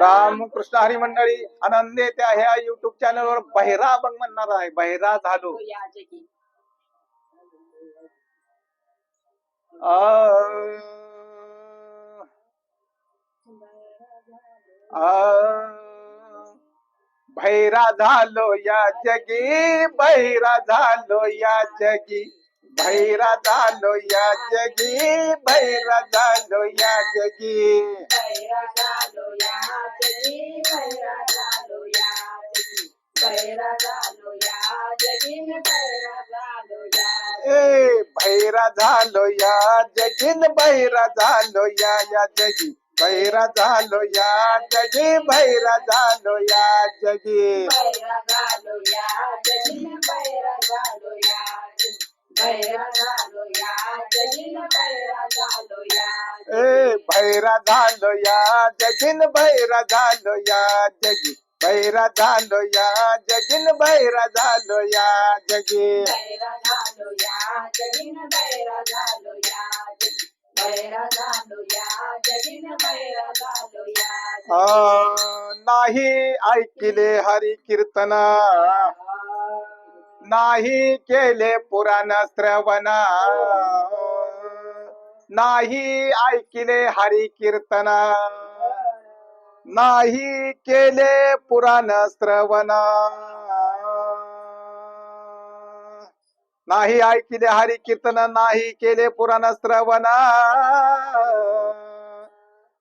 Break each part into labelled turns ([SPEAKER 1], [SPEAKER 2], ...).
[SPEAKER 1] रामकृष्ण हरी मंडळी आनंदे त्या ह्या युट्यूब चॅनलवर बहिरा बघ म्हणणार आहे. बहिरा झालो. आ, आ, भैरा झालो या जगी भैरा झालो या जगी भैरा झालो या जगी भैरा झालो या जगी ए भैरा झालो या जगीन भैरा झालो या या जगी भैरा झालो या जगी भैरा झालो या जगी ए भैरा झालो या जगीन भैरा झालो या, जगी भैरा झालो या, जगीन भैरा झालो या, जगी नाही ऐकिले हरी कीर्तन. नाही केले पुराण श्रवण. नाही ऐकिले हरी कीर्तन. नाही केले पुराण श्रवण. नाही ऐकिले हरी कीर्तन नाही केले पुराण श्रवण.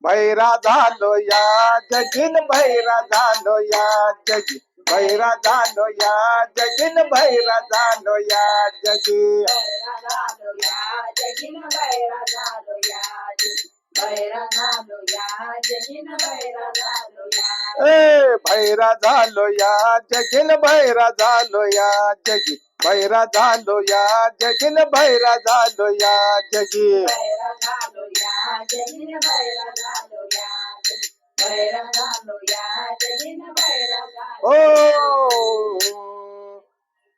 [SPEAKER 1] भैरा झालो या जगीन भैरा झालो या जगीन भैरा झालो या जगीन भैरा झालो या जगी ए भैरा झालो या जगीन भैरा झालो या जगी। भैरा झालो या जगीन भैरा झालो या जगी ओ!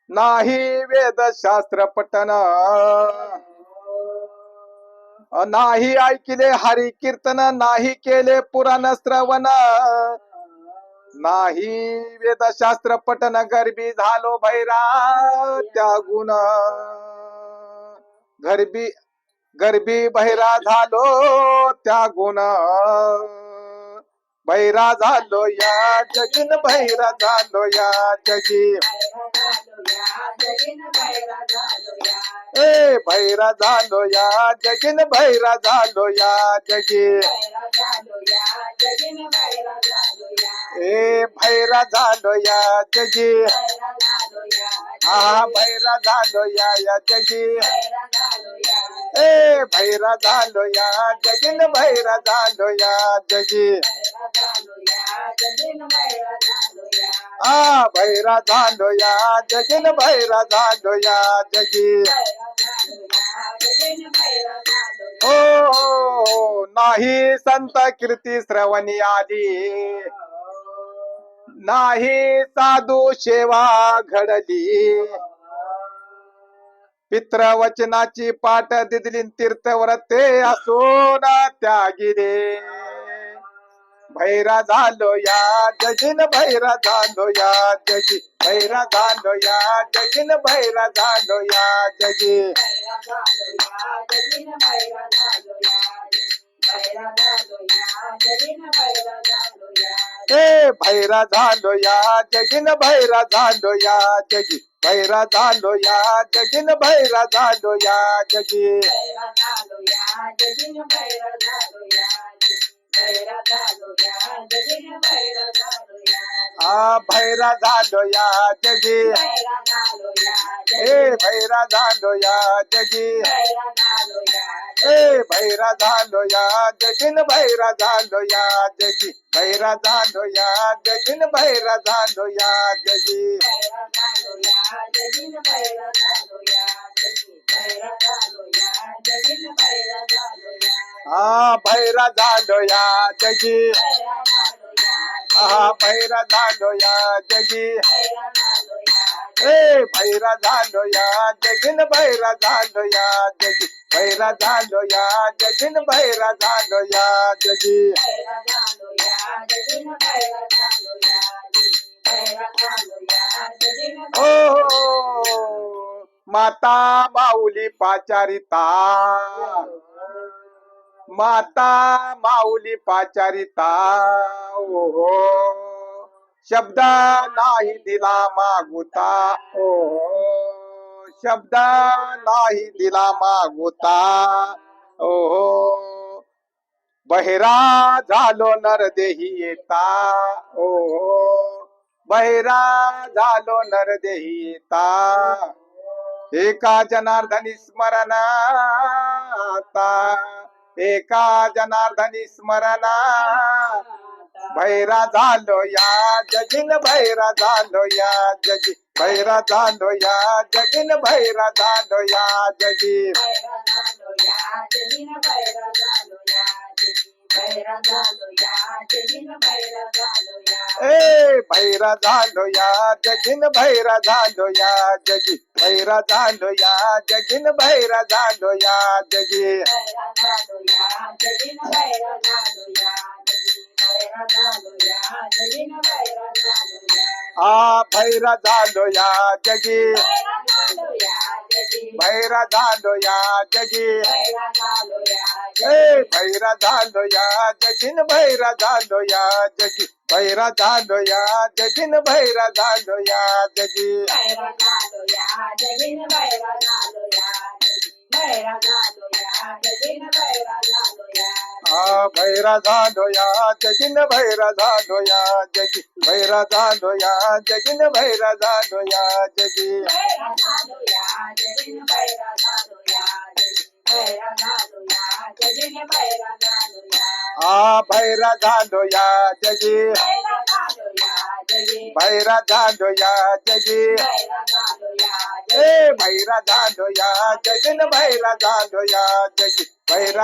[SPEAKER 1] नाही वेद शास्त्र पठन. नाही ऐकिले हरी कीर्तन नाही केले पुराण श्रवण. नाही वेदशास्त्र पठन गरबी झालो भैरा त्या गुण गरबी गरबी बहिरा झालो त्या गुण भैरा झालो या जगीन भैरा झालो या जगी ए भैरा झालो या जगीन भैरा झालो या जगी ए भैरा झालो या जगी हा भैरा झालो या या जगी ए भैरा झालो या जगीन भैरा झालो या जगी आ भैरा झालो या जगीन भैरा झालो या जगी हो हो, हो नाही संत कीर्ती श्रवणी आली. नाही साधू सेवा घडली. पित्रवचनाची पाठ दिदली तीर्थव्रते असून त्यागिरे भैरा झालो या जगीन भैरा झालो या जगी. भैरा झालो या जगीन भैरा झालो या जगी. ए भैरा झालो या जगीन भैरा झालो या जगी. भैरा झालो या जगीन भैरा झालो या जगी। आ भैरा झालो या जगी. ए भैरा झालो या जगी. ए भैरा झालो या जगीन भैरा झालो या जगी. भैरा झालो या जगीन भैरा झालो या जगी. हा भैरा झालो या जगी. आहा पैरा झालो या जगी. ए भैरा झालो या जगीन भैरा झालो या जगी. भैरा झालो या जगीन भैरा झालो या जगी. हो माता बाऊली पाचारिता. माता माऊली पाचारिता ओहो. शब्द नाही दिला मागुता ओहो. शब्द नाही दिला मागुता ओहो. बहिरा झालो नरदेही येता ओहो. बहिरा झालो नरदेही येता एका जनार्दनी स्मरणाता. एका जनार्दनी स्मरणा भैरा झालो या जगिन भैरा झालो या जगी. भैरा झालो या जगिन भैरा झालो या जगी. ए भैरा झालो या जगिन भैरा झालो या जगी. भैरा झालो या जगिन भैरा झालो या जगी. आ भैरा झालो या जगी. भैरा झालो या जगी
[SPEAKER 2] बैरा
[SPEAKER 1] भैरा झालो या जगिन भैरा झालो या जगी भैरा झालो या जगिन भैरा झालो या जगी
[SPEAKER 2] बैरा झालो या जगीन बैरा झालो या जगी झालो या जगीन
[SPEAKER 1] भैरा झालो या जगिन भैरा झालो या जगी भैरा झालो या जगिन भैरा झालो या जगी
[SPEAKER 2] बैरा झालो या जगीन झालो या जगी झालो या जगीन झालो या
[SPEAKER 1] आ भैरा झालो या जगी
[SPEAKER 2] भैरा झालो या जगी
[SPEAKER 1] भैरा झालो या जगी
[SPEAKER 2] झालो या
[SPEAKER 1] ए भैरा झालो या जगन भैरा झालो या जगी भैरा